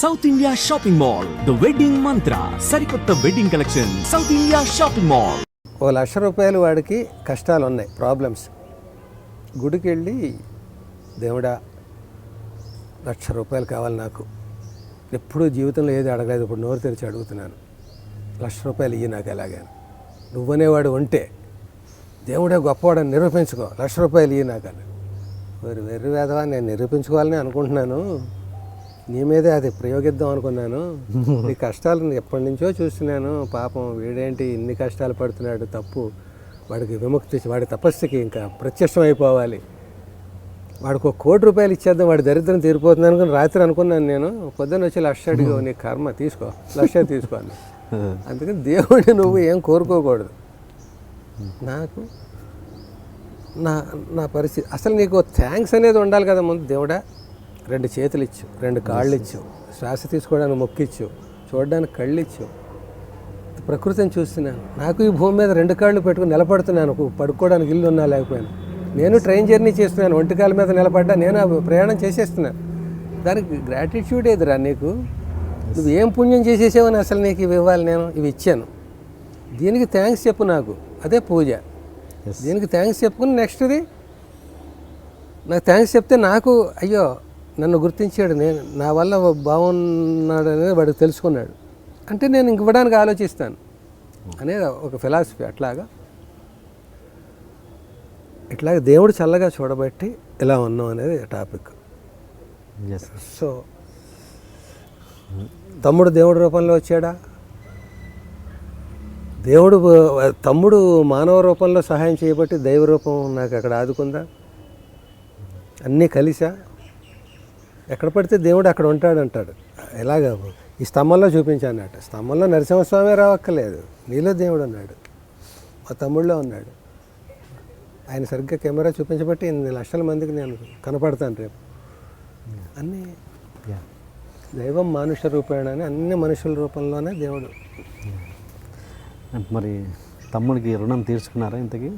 South India shopping mall the wedding Mantra సరికొత్త wedding collection South India shopping mall ఓ లక్ష రూపాయలు వాడికి కష్టాలు ఉన్నాయి ప్రాబ్లమ్స్ గుడికి వెళ్ళి దేవుడా లక్ష రూపాయలు కావాలి నాకు. ఎప్పుడూ జీవితంలో ఏది అడగలేదు ఇప్పుడు నోరు తెరిచి అడుగుతున్నాను. లక్ష రూపాయలు ఇయ్యి నాకు ఎలాగాను. నువ్వనేవాడు ఉంటే దేవుడే గొప్పవాడని నిరూపించుకో లక్ష రూపాయలు ఇయ్యి నాకు అని వెర్రి వెర్రి వేదవా నేను నిరూపించుకోవాలని అనుకుంటున్నాను. నీ మీదే అది ప్రయోగిద్దాం అనుకున్నాను. నీ కష్టాలను ఎప్పటి నుంచో చూస్తున్నాను. పాపం వీడేంటి ఇన్ని కష్టాలు పడుతున్నాడు తప్పు. వాడికి విముక్తి వాడి తపస్సుకి ఇంకా ప్రత్యక్షం అయిపోవాలి. వాడికి ఒక కోటి రూపాయలు ఇచ్చేద్దాం వాడి దరిద్రం తీరిపోతుంది అనుకుని రాత్రి అనుకున్నాను నేను. పొద్దున్న వచ్చి లక్ష అడిగి నీ కర్మ తీసుకో లక్ష తీసుకోవాలి అందుకని దేవుడిని నువ్వు ఏం కోరుకోకూడదు. నాకు నా నా పరిస్థితి అసలు నీకు థ్యాంక్స్ అనేది ఉండాలి కదా ముందు దేవుడా? రెండు చేతులు ఇచ్చు రెండు కాళ్ళు ఇచ్చు శ్వాస తీసుకోవడానికి మొక్కిచ్చు చూడడానికి కళ్ళు ఇచ్చు ప్రకృతిని చూస్తున్నాను. నాకు ఈ భూమి మీద రెండు కాళ్ళు పెట్టుకుని నిలబడుతున్నాను. పడుకోవడానికి ఇల్లు ఉన్నా లేకపోయినా. నేను ట్రైన్ జర్నీ చేస్తున్నాను. ఒంటి కాళ్ళ మీద నిలబడ్డా నేను ప్రయాణం చేసేస్తున్నాను. దానికి గ్రాటిట్యూడ్ ఏదిరా నీకు? నువ్వు ఏం పుణ్యం చేసేసావని అసలు నీకు ఇవి ఇవ్వాలి నేను? ఇవి ఇచ్చాను. దీనికి థ్యాంక్స్ చెప్పు నాకు. అదే పూజ. దీనికి థ్యాంక్స్ చెప్పుకుని నెక్స్ట్ది? నాకు థ్యాంక్స్ చెప్తే నాకు అయ్యో నన్ను గుర్తించాడు. నేను నా వల్ల బాగున్నాడు అనేది వాడికి తెలుసుకున్నాడు. అంటే నేను ఇంక ఇవ్వడానికి ఆలోచిస్తాను. అనేది ఒక ఫిలాసఫీ అట్లాగా. ఇట్లాగే దేవుడు చల్లగా చూడబట్టి ఇలా ఉన్నాం అనేది టాపిక్ సో తమ్ముడు దేవుడి రూపంలో వచ్చాడా? దేవుడు తమ్ముడు మానవ రూపంలో సహాయం చేయబట్టి దైవ రూపం నాకు అక్కడ ఆదుకుందా? అన్నీ కలిసా? ఎక్కడ పడితే దేవుడు అక్కడ ఉంటాడు అంటాడు ఎలాగ? ఈ స్తంభంలో చూపించానట. స్తంభంలో నరసింహస్వామి రావక్కర్లేదు. నీలో దేవుడు ఉన్నాడు. మా తమ్ముళ్ళో ఉన్నాడు. ఆయన సరిగ్గా కెమెరా చూపించబట్టి ఇన్ని లక్షల మందికి నేను కనపడతాను రేపు. అన్నీ దైవం మానుష రూపేణ అని అన్ని మనుషుల రూపంలోనే దేవుడు. మరి తమ్ముడికి రుణం తీర్చుకున్నారా ఇంతకీ?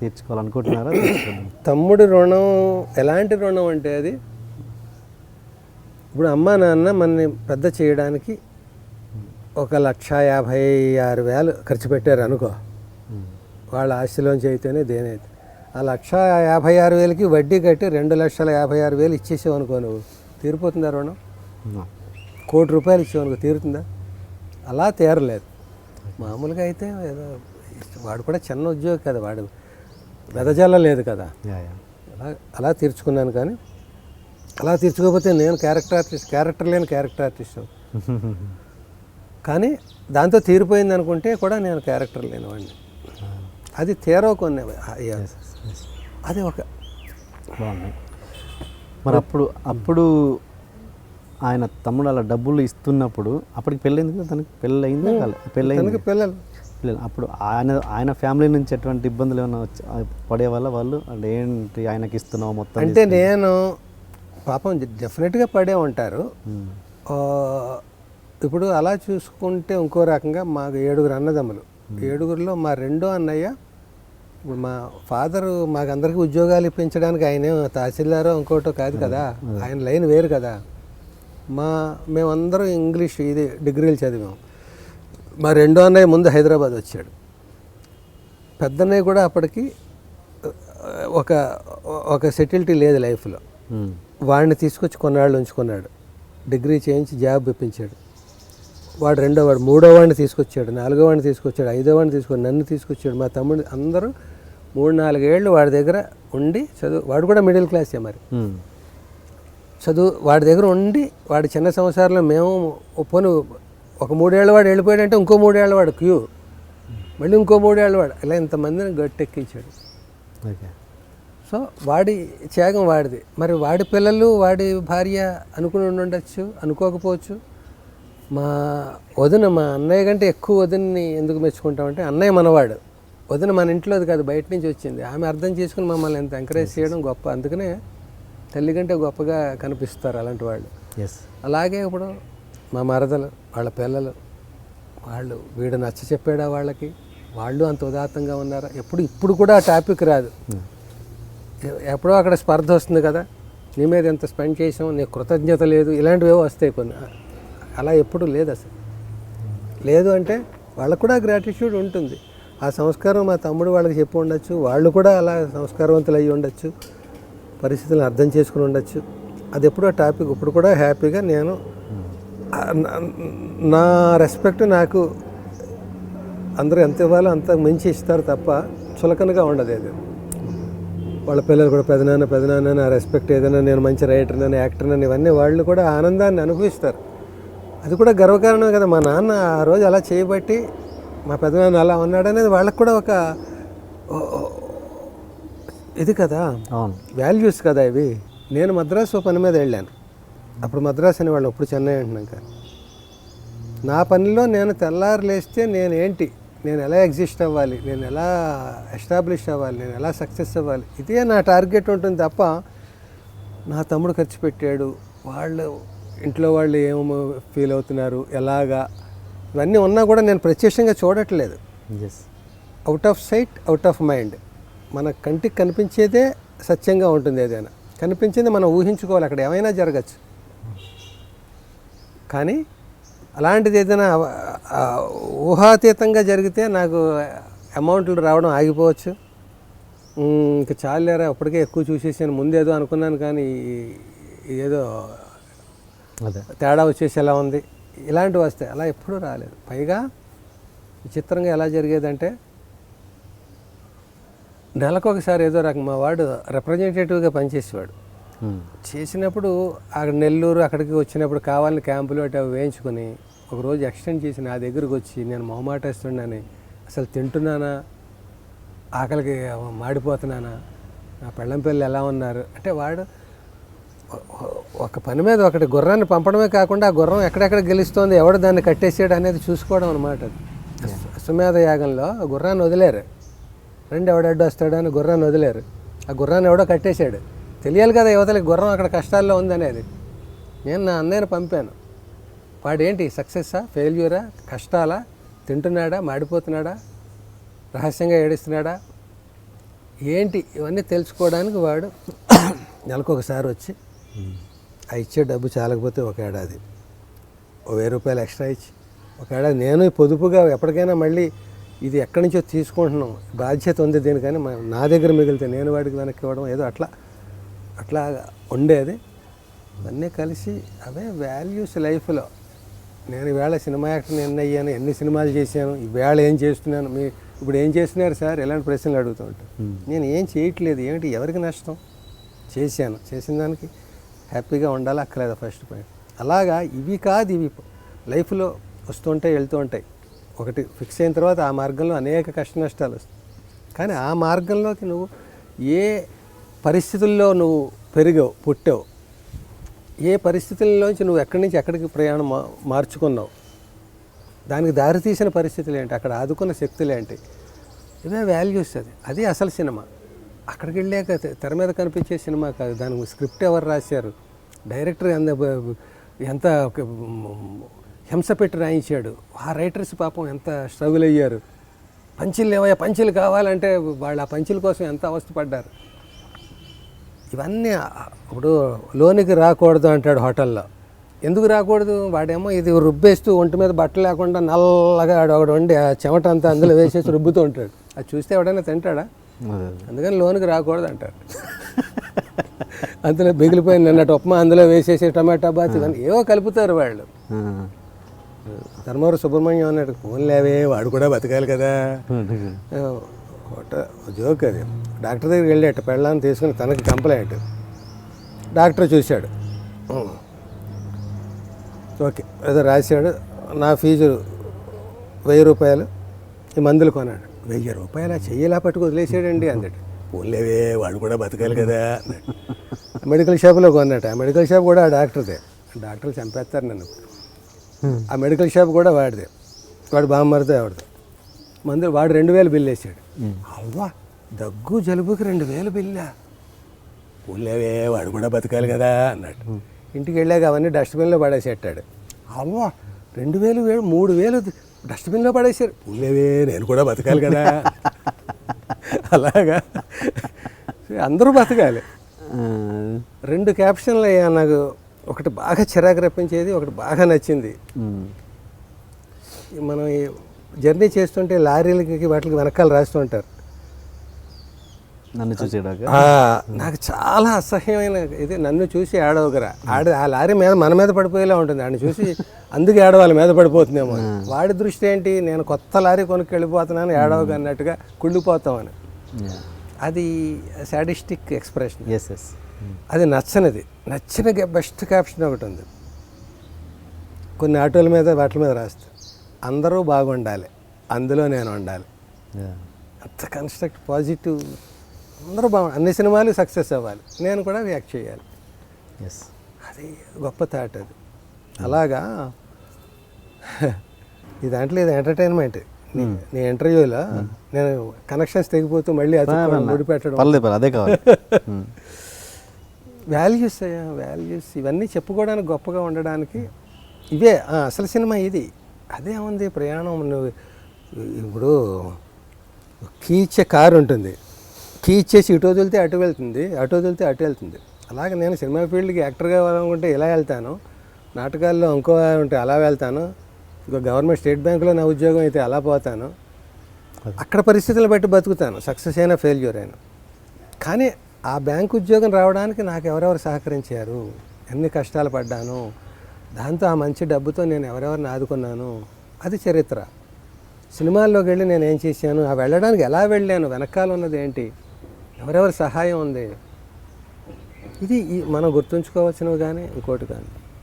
తీర్చుకోవాలనుకుంటున్నారా? తమ్ముడి రుణం ఎలాంటి రుణం అంటే అది? ఇప్పుడు అమ్మా నాన్న మనని పెద్ద చేయడానికి ఒక లక్ష యాభై ఆరు వేలు ఖర్చు పెట్టారు అనుకో. వాళ్ళ ఆస్తిలోంచి అయితేనే దేనైతే. ఆ లక్ష యాభై ఆరు వేలకి వడ్డీ కట్టి రెండు లక్షల యాభై ఆరు వేలు ఇచ్చేసావు అనుకో నువ్వు. తీరిపోతుందా రుణం? కోటి రూపాయలు ఇచ్చావు అనుకో తీరుతుందా? అలా తీరలేదు. మామూలుగా అయితే ఏదో వాడు కూడా చిన్న ఉద్యోగి కదా వాడు వెదజల్ల లేదు కదా అలా అలా తీర్చుకున్నాను కానీ అలా తీర్చుకోకపోతే నేను క్యారెక్టర్ ఆర్టిస్ట్ క్యారెక్టర్ లేని క్యారెక్టర్ ఆర్టిస్ట్ కానీ దాంతో తీరిపోయింది అనుకుంటే కూడా నేను క్యారెక్టర్ లేని వాడిని అది తీరవ కొన్ని. అది ఒక బాగుంది. మరి అప్పుడు అప్పుడు ఆయన తమ్ముడు అలా డబ్బులు ఇస్తున్నప్పుడు అప్పటికి పెళ్ళైంది కదా తనకి? పెళ్ళి అయిందా కాలే? పెళ్ళయింది. తనకి పిల్లలు పిల్లలు అప్పుడు ఆయన ఆయన ఫ్యామిలీ నుంచి ఎటువంటి ఇబ్బందులు ఏమైనా వచ్చి పడే వల్ల వాళ్ళు? అంటే ఏంటి ఆయనకి ఇస్తున్నావు మొత్తం అంటే నేను పాపం డెఫినెట్గా పడే ఉంటారు. ఇప్పుడు అలా చూసుకుంటే ఇంకో రకంగా మాకు ఏడుగురు అన్నదమ్ములు. ఏడుగురిలో మా రెండో అన్నయ్య ఇప్పుడు మా ఫాదరు మాకందరికీ ఉద్యోగాలు ఇప్పించడానికి ఆయన తహసీల్దారో ఇంకోటో కాదు కదా. ఆయన లైన్ వేరు కదా. మా మేమందరం ఇంగ్లీష్ ఇది డిగ్రీలు చదివాం. మా రెండో అన్నయ్య ముందు హైదరాబాద్ వచ్చాడు. పెద్దన్నయ్య కూడా అప్పటికి ఒక ఒక సెటిల్టీ లేదు లైఫ్లో. వాడిని తీసుకొచ్చి కొన్నాళ్ళు ఉంచుకున్నాడు. డిగ్రీ చేయించి జాబ్ ఇప్పించాడు. వాడు రెండో వాడు మూడో వాడిని తీసుకొచ్చాడు నాలుగో వాడిని తీసుకొచ్చాడు ఐదో వాడిని తీసుకొని నన్ను తీసుకొచ్చాడు. మా తమ్ముడు అందరూ మూడు నాలుగేళ్ళు వాడి దగ్గర ఉండి చదువు వాడు కూడా మిడిల్ క్లాసే మరి. చదువు వాడి దగ్గర ఉండి వాడి చిన్న సంవత్సరాల్లో మేము పోను ఒక మూడేళ్ళ వాడు వెళ్ళిపోయాడంటే ఇంకో మూడేళ్ళ వాడు క్యూ. మళ్ళీ ఇంకో మూడేళ్ళ వాడు. ఇలా ఇంతమందిని గట్టెక్కించాడు. ఓకే. సో వాడి త్యాగం వాడిది. మరి వాడి పిల్లలు వాడి భార్య అనుకుని ఉండొచ్చు అనుకోకపోవచ్చు. మా వదిన మా అన్నయ్య కంటే ఎక్కువ వదిన్ని ఎందుకు మెచ్చుకుంటామంటే అన్నయ్య మనవాడు. వదిన మన ఇంట్లోది కాదు బయట నుంచి వచ్చింది. ఆమె అర్థం చేసుకుని మమ్మల్ని ఎంత ఎంకరేజ్ చేయడం గొప్ప. అందుకనే తల్లి కంటే గొప్పగా కనిపిస్తారు అలాంటి వాళ్ళు. ఎస్ అలాగే ఇప్పుడు మా మరదలు వాళ్ళ పిల్లలు వాళ్ళు వీడు నచ్చ చెప్పాడా వాళ్ళకి? వాళ్ళు అంత ఉదాత్తంగా ఉన్నారా? ఎప్పుడు ఇప్పుడు కూడా ఆ టాపిక్ రాదు. ఎ- ఎప్పుడో అక్కడ స్పర్ధ వస్తుంది కదా నీ మీద ఎంత స్పెండ్ చేసాం నీ కృతజ్ఞత లేదు ఇలాంటివేవో వస్తాయి కొన్ని. అలా ఎప్పుడు లేదు అసలు. లేదు అంటే వాళ్ళకు కూడా గ్రాటిట్యూడ్ ఉంటుంది. ఆ సంస్కారం మా తమ్ముడు వాళ్ళకి చెప్పి ఉండొచ్చు వాళ్ళు కూడా అలా సంస్కారవంతులు అయ్యి ఉండొచ్చు పరిస్థితులను అర్థం చేసుకుని ఉండొచ్చు. అది ఎప్పుడో టాపిక్ ఇప్పుడు కూడా హ్యాపీగా నేను నా- రెస్పెక్ట్ నాకు అందరూ ఎంత ఇవ్వాలో అంత మించి ఇస్తారు తప్ప చులకనగా ఉండదు అది. వాళ్ళ పిల్లలు కూడా పెదనాన్న పెదనాన్న నా రెస్పెక్ట్ ఏదైనా నేను మంచి రైటర్నని యాక్టర్నని ఇవన్నీ వాళ్ళు కూడా ఆనందాన్ని అనుభవిస్తారు. అది కూడా గర్వకారణమే కదా. మా నాన్న ఆ రోజు అలా చేయబట్టి మా పెదనాన్న అలా ఉన్నాడు అనేది వాళ్ళకు కూడా ఒక ఇది కదా. వాల్యూస్ కదా ఇవి. నేను మద్రాసు పని మీద వెళ్ళాను. అప్పుడు మద్రాసు అని వాళ్ళు అప్పుడు చెన్నై అంటున్నాం కానీ నా పనిలో నేను తెల్లారు లేస్తే నేను ఏంటి? నేను ఎలా ఎగ్జిస్ట్ అవ్వాలి నేను ఎలా ఎస్టాబ్లిష్ అవ్వాలి నేను ఎలా సక్సెస్ అవ్వాలి ఇదే నా టార్గెట్ ఉంటుంది తప్ప నా తమ్ముడు ఖర్చు పెట్టాడు వాళ్ళు ఇంట్లో వాళ్ళు ఏమో ఫీల్ అవుతున్నారు ఎలాగా ఇవన్నీ ఉన్నా కూడా నేను ప్రత్యక్షంగా చూడట్లేదు. Out of sight out of mind మన కంటికి కనిపించేదే సత్యంగా ఉంటుంది ఏదైనా. కనిపించింది మనం ఊహించుకోవాలి అక్కడ ఏమైనా జరగచ్చు. కానీ అలాంటిది ఏదైనా ఊహాతీతంగా జరిగితే నాకు అమౌంట్లు రావడం ఆగిపోవచ్చు. ఇంక చాలేరా అప్పటికే ఎక్కువ చూసేసాను. ముందేదో అనుకున్నాను కానీ ఏదో అదే. తేడా వచ్చేసి ఎలా ఉంది? ఇలాంటివి వస్తాయి. అలా ఎప్పుడూ రాలేదు. పైగా విచిత్రంగా ఎలా జరిగేదంటే నెలకు ఒకసారి ఏదో రకం మా వాడు రిప్రజెంటేటివ్గా పనిచేసేవాడు. చేసినప్పుడు అక్కడ నెల్లూరు అక్కడికి వచ్చినప్పుడు కావాలని క్యాంపులు అటు అవి వేయించుకొని ఒకరోజు ఎక్స్టెండ్ చేసి నా దగ్గరకు వచ్చి నేను మొహమాటేస్తున్నానని అసలు తింటున్నానా? ఆకలికి మాడిపోతున్నానా? నా పెళ్ళం పిల్లలు ఎలా ఉన్నారు? అంటే వాడు ఒక పని మీద ఒకటి గుర్రాన్ని పంపడమే కాకుండా ఆ గుర్రం ఎక్కడెక్కడ గెలుస్తోంది ఎవడు దాన్ని కట్టేసాడు అనేది చూసుకోవడం అనమాట అశ్వమేధ యాగంలో ఆ గుర్రాన్ని వదిలేరు. రెండు ఎవడడ్డు వస్తాడు అని గుర్రాన్ని వదిలేరు. ఆ గుర్రాన్ని ఎవడో కట్టేశాడు. తెలియాలి కదా యువతలకి గుర్రం అక్కడ కష్టాల్లో ఉందనేది. నేను నా అన్నయ్యని పంపాను. వాడేంటి సక్సెస్సా ఫెయిల్యూరా కష్టాలా తింటున్నాడా మాడిపోతున్నాడా రహస్యంగా ఏడుస్తున్నాడా? ఏంటి? ఇవన్నీ తెలుసుకోవడానికి వాడు నెలకు ఒకసారి వచ్చి ఆ ఇచ్చే డబ్బు చాలకపోతే ఒక ఏడాది. ఓ వెయ్యి రూపాయలు ఎక్స్ట్రా ఇచ్చి. ఒక ఏడాది నేను పొదుపుగా ఎప్పటికైనా మళ్ళీ ఇది ఎక్కడి నుంచో తీసుకుంటున్నాం. బాధ్యత ఉంది దీనికని నా దగ్గర మిగిలితే నేను వాడికి వెనక్కి ఇవ్వడం ఏదో అట్లా. అట్లా ఉండేది. అన్నీ కలిసి అవే వాల్యూస్ లైఫ్లో నేను ఈవేళ సినిమా యాక్టర్ని ఎన్ని అయ్యాను ఎన్ని సినిమాలు చేశాను ఈవేళ ఏం చేస్తున్నాను మీ ఇప్పుడు ఏం చేస్తున్నారు సార్? ఇలాంటి ప్రశ్నలు అడుగుతూ ఉంటాను నేను ఏం చేయట్లేదు ఏమిటి ఎవరికి నష్టం? చేశాను. చేసిన దానికి హ్యాపీగా ఉండాలి అక్కర్లేదు ఫస్ట్ పాయింట్ అలాగా ఇవి కాదు ఇవి. లైఫ్లో వస్తుంటాయి వెళ్తూ ఉంటాయి. ఒకటి ఫిక్స్ అయిన తర్వాత ఆ మార్గంలో అనేక కష్ట నష్టాలు వస్తాయి. కానీ ఆ మార్గంలోకి నువ్వు ఏ పరిస్థితుల్లో నువ్వు పెరిగావు పుట్టావు. ఏ పరిస్థితుల్లోంచి నువ్వు ఎక్కడి నుంచి ఎక్కడికి ప్రయాణం మా- మార్చుకున్నావు? దానికి దారితీసిన పరిస్థితులు ఏంటి? అక్కడ ఆదుకున్న శక్తులు ఏంటి? ఇవే వాల్యూస్ అది. అది అసలు సినిమా. అక్కడికి వెళ్ళాక తెర మీద కనిపించే సినిమా కాదు. దానికి స్క్రిప్ట్ ఎవరు రాశారు? డైరెక్టర్ ఎంత ఎంత హింస పెట్టి రాయించాడు? ఆ రైటర్స్ పాపం ఎంత స్ట్రగుల్ అయ్యారు? పంచులు ఏమయ్యా పంచులు కావాలంటే వాళ్ళు ఆ పంచుల కోసం ఎంత అవస్థపడ్డారు? ఇవన్నీ ఇప్పుడు లోనికి రాకూడదు అంటాడు హోటల్లో. ఎందుకు రాకూడదు? వాడేమో ఇది రుబ్బేస్తూ ఒంటి మీద బట్టలు లేకుండా నల్లగా ఒకడు వండి ఆ చెమట అంతా అందులో వేసేసి రుబ్బుతూ ఉంటాడు. అది చూస్తే ఎవడైనా తింటాడా? అదే అదే. అందుకని లోనికి రాకూడదు అంటారు అందులో మిగిలిపోయిన నిన్నటి ఉప్మా అందులో వేసేసి టమాటా బాత్ ఇవన్నీ ఏవో కలుపుతారు వాళ్ళు. ధర్మవరం సుబ్రహ్మణ్యం అన్నాడు ఫోన్ లేవే వాడు కూడా బతకాలి కదా. ఏ, ఒకట జోక్ అది. డాక్టర్ దగ్గరికి వెళ్ళాట పెళ్ళాన్ని తీసుకుని తనకి కంప్లైంట్. డాక్టర్ చూశాడు. ఓకే. ఏదో రాశాడు. నా ఫీజు వెయ్యి రూపాయలు. ఈ మందులు కొన్నాడు. వెయ్యి రూపాయల చెయ్యిలా పట్టుకు వదిలేసాడండి అందడు పోలేవే వాడు కూడా బతకాలి కదా మెడికల్ షాప్లో కొన్నట్టు ఆ మెడికల్ షాప్ కూడా ఆ డాక్టర్దే. డాక్టర్లు చంపేస్తారు నన్ను. ఆ మెడికల్ షాప్ కూడా వాడిదే. వాడు బామ్మరిదే ఆవిడదే. మందు వాడు రెండు వేలు బిల్లు వేసాడు అవ్వా దగ్గు జలుబుకి రెండు వేలు బిల్లా. ఊళ్ళేవే వాడు కూడా బతకాలి కదా అన్నాడు. ఇంటికి వెళ్ళాక అవన్నీ డస్ట్బిన్లో పడేసేటాడు అవ్వా రెండు వేలు వేలు మూడు వేలు డస్ట్బిన్లో పడేసారు ఊళ్ళేవే నేను కూడా బతకాలి కదా. అలాగా. అందరూ బతకాలి. రెండు క్యాప్షన్లు అయ్యా నాకు ఒకటి బాగా చిరాకు రప్పించేది ఒకటి బాగా నచ్చింది. మనం జర్నీ చేస్తుంటే లారీలకి వాటికి వెనకాల రాస్తూ ఉంటారు. నన్ను ఆ, నాకు చాలా అసహ్యమైన ఇది. నన్ను చూసి ఏడవగరా. ఆడ ఆ లారీ మీద మన మీద పడిపోయేలా ఉంటుంది. ఆయన చూసి అందుకే ఏడవాళ్ళ మీద పడిపోతుందేమో. వాడి దృష్టి ఏంటి? నేను కొత్త లారీ కొనుక్కి వెళ్ళిపోతున్నాను ఏడవగా అన్నట్టుగా కుళ్ళిపోతామని. అది సాడిస్టిక్ ఎక్స్ప్రెషన్. ఎస్ ఎస్ అది నచ్చనిది. నచ్చిన బెస్ట్ క్యాప్షన్ ఒకటి ఉంది. కొన్ని ఆటోల మీద వాటి మీద రాస్తా. అందరూ బాగుండాలి. అందులో నేను ఉండాలి. అంత కన్స్ట్రక్ట్ పాజిటివ్ అందరూ బాగు అన్ని సినిమాలు సక్సెస్ అవ్వాలి. నేను కూడా రియాక్ట్ చేయాలి. ఎస్ అది గొప్ప థాట్ అది. అలాగా ఈ దాంట్లో ఇది ఎంటర్టైన్మెంట్ నీ ఇంటర్వ్యూలో నేను కనెక్షన్స్ తెగిపోతూ మళ్ళీ అతుక్కోవడం, ముడిపెట్టడం. పర్లేదు అదే కావాలి. వాల్యూస్ అయ్యా వాల్యూస్ ఇవన్నీ చెప్పుకోవడానికి గొప్పగా ఉండడానికి ఇవే అసలు సినిమా ఇది. అదే ఉంది ప్రయాణం. నువ్వు ఇప్పుడు కీ ఇచ్చే కారు ఉంటుంది. కీ ఇచ్చేసి ఇటు వదిలితే అటు వెళ్తుంది అటు వదిలితే అటు వెళ్తుంది. అలాగే నేను సినిమా ఫీల్డ్కి యాక్టర్గా వెళ్ళాలనుకుంటే ఇలా వెళ్తాను. నాటకాల్లో ఇంకో ఉంటే అలా వెళ్తాను. ఇంకో గవర్నమెంట్ స్టేట్ బ్యాంకులో నా ఉద్యోగం అయితే అలా పోతాను. అక్కడ పరిస్థితులను బట్టి బతుకుతాను. సక్సెస్ అయినా ఫెయిల్యూర్ అయినా. కానీ ఆ బ్యాంక్ ఉద్యోగం రావడానికి నాకు ఎవరెవరు సహకరించారు? ఎన్ని కష్టాలు పడ్డాను? దాంతో ఆ మంచి డబ్బుతో నేను ఎవరెవరిని ఆదుకున్నాను? అది చరిత్ర. సినిమాల్లోకి వెళ్ళి నేను ఏం చేశాను? ఆ వెళ్ళడానికి ఎలా వెళ్ళాను? వెనకాల ఉన్నది ఏంటి? ఎవరెవరి సహాయం ఉంది? ఇది మనం గుర్తుంచుకోవాల్సినవి కానీ ఇంకోటి కానీ.